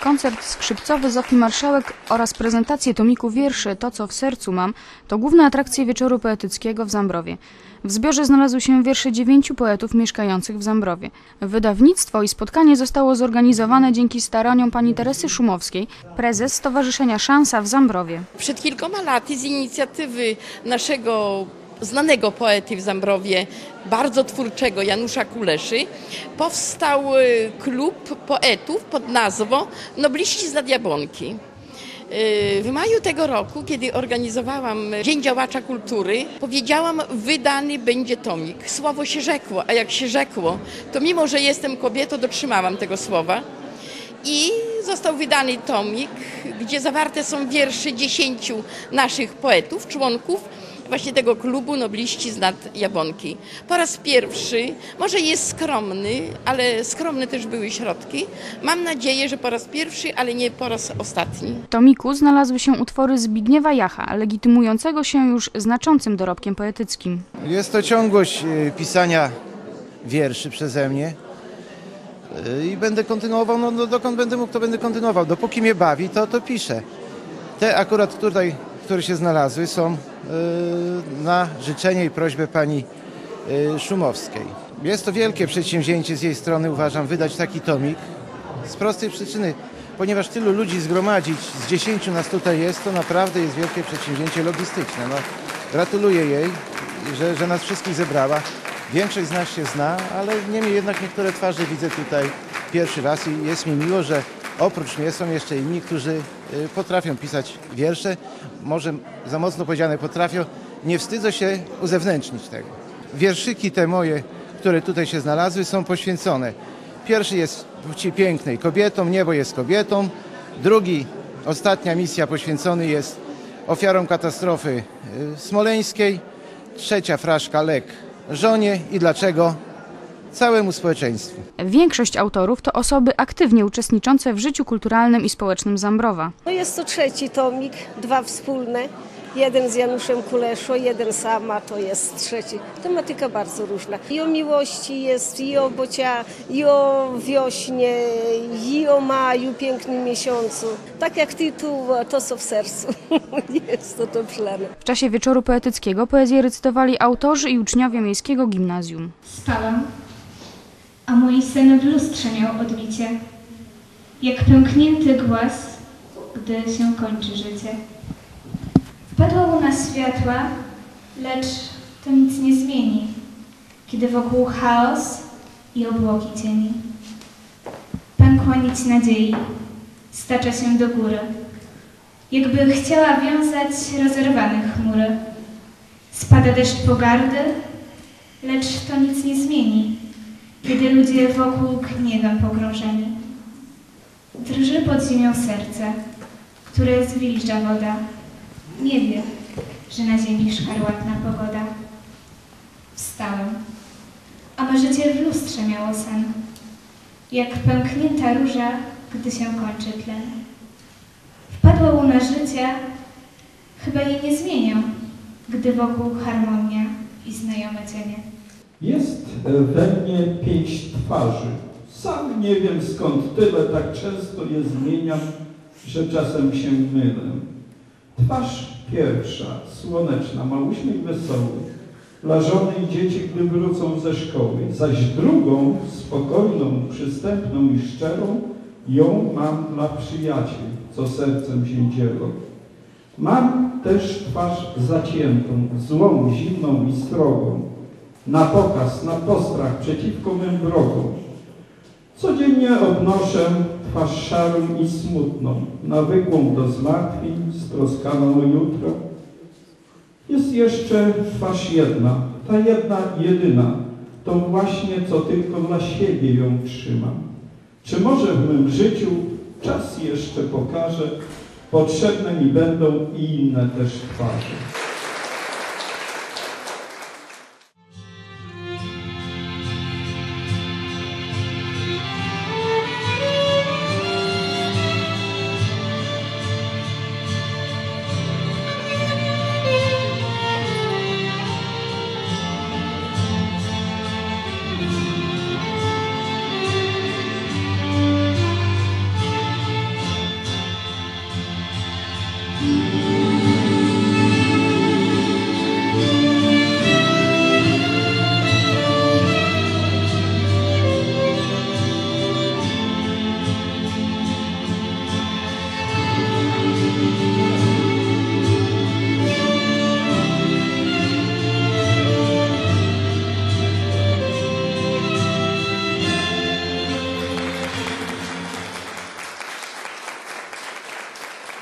Koncert skrzypcowy Zofii Marszałek oraz prezentację tomiku wierszy To, co w sercu mam, to główne atrakcje wieczoru poetyckiego w Zambrowie. W zbiorze znalazły się wiersze dziewięciu poetów mieszkających w Zambrowie. Wydawnictwo i spotkanie zostało zorganizowane dzięki staraniom pani Teresy Szumowskiej, prezes Stowarzyszenia Szansa w Zambrowie. Przed kilkoma laty z inicjatywy naszego znanego poety w Zambrowie, bardzo twórczego Janusza Kuleszy, powstał y, klub poetów pod nazwą Nobliści z nad Jabłonki. Y, W maju tego roku, kiedy organizowałam Dzień Działacza Kultury, powiedziałam, wydany będzie tomik. Słowo się rzekło, a jak się rzekło, to mimo, że jestem kobietą, dotrzymałam tego słowa. I został wydany tomik, gdzie zawarte są wiersze dziesięciu naszych poetów, członków właśnie tego klubu Nobliści z nad Jabłonki. Po raz pierwszy, może jest skromny, ale skromne też były środki. Mam nadzieję, że po raz pierwszy, ale nie po raz ostatni. W tomiku znalazły się utwory Zbigniewa Jacha, legitymującego się już znaczącym dorobkiem poetyckim. Jest to ciągłość y, pisania wierszy przeze mnie Y, i będę kontynuował, no, no dokąd będę mógł, to będę kontynuował. Dopóki mnie bawi, to, to piszę. Te akurat tutaj, które się znalazły są y, na życzenie i prośbę pani y, Szumowskiej. Jest to wielkie przedsięwzięcie z jej strony, uważam, wydać taki tomik z prostej przyczyny, ponieważ tylu ludzi zgromadzić, z 10 nas tutaj jest, to naprawdę jest wielkie przedsięwzięcie logistyczne. No, gratuluję jej, że, że nas wszystkich zebrała. Większość z nas się zna, ale niemniej jednak niektóre twarze widzę tutaj pierwszy raz i jest mi miło, że oprócz mnie są jeszcze inni, którzy y, potrafią pisać wiersze. Może za mocno powiedziane potrafią, nie wstydzą się uzewnętrznić tego. Wierszyki te moje, które tutaj się znalazły, są poświęcone. Pierwszy jest płci pięknej, kobietom, niebo jest kobietą. Drugi, ostatnia misja poświęcony jest ofiarom katastrofy y, smoleńskiej. Trzecia fraszka lek żonie i dlaczego całemu społeczeństwu. Większość autorów to osoby aktywnie uczestniczące w życiu kulturalnym i społecznym Zambrowa. No jest to trzeci tomik, dwa wspólne. Jeden z Januszem Kuleszo, jeden sama, to jest trzeci. Tematyka bardzo różna. I o miłości jest, i o bocia, i o wiośnie, i o maju, pięknym miesiącu. Tak jak tytuł, to co w sercu. jest to to szlane. W czasie wieczoru poetyckiego poezję recytowali autorzy i uczniowie miejskiego gimnazjum. Spałam, a mój sen w lustrze miał odbicie, jak pęknięty głaz, gdy się kończy życie. Wpadła łuna światła, lecz to nic nie zmieni, kiedy wokół chaos i obłoki cieni. Pękła nić nadziei, stacza się do góry, jakby chciała wiązać rozerwane chmury. Spada deszcz pogardy, lecz to nic nie zmieni, kiedy ludzie wokół gniewem pogrążeni. Drży pod ziemią serce, które zwilża woda. Nie wie, że na ziemi szkarłatna pogoda. Wstałem, a me życie w lustrze miało sen, jak pęknięta róża, gdy się kończy tlen. Wpadła łuna życia, chyba jej nie zmienię, gdy wokół harmonia i znajome cienie. Jest we mnie pięć twarzy. Sam nie wiem skąd tyle, tak często je zmieniam, że czasem się mylę. Twarz pierwsza, słoneczna, ma uśmiech wesoły, dla żony i dzieci, gdy wrócą ze szkoły. Zaś drugą, spokojną, przystępną i szczerą, ją mam dla przyjaciół, co sercem się dzielą. Mam też twarz zaciętą, złą, zimną i strogą, na pokaz, na postrach przeciwko mym wrogom. Codziennie odnoszę twarz szarą i smutną, nawykłą do zmartwień, stroskaną o jutro. Jest jeszcze twarz jedna, ta jedna jedyna, tą właśnie, co tylko dla siebie ją trzymam. Czy może w mym życiu czas jeszcze pokaże, potrzebne mi będą i inne też twarze.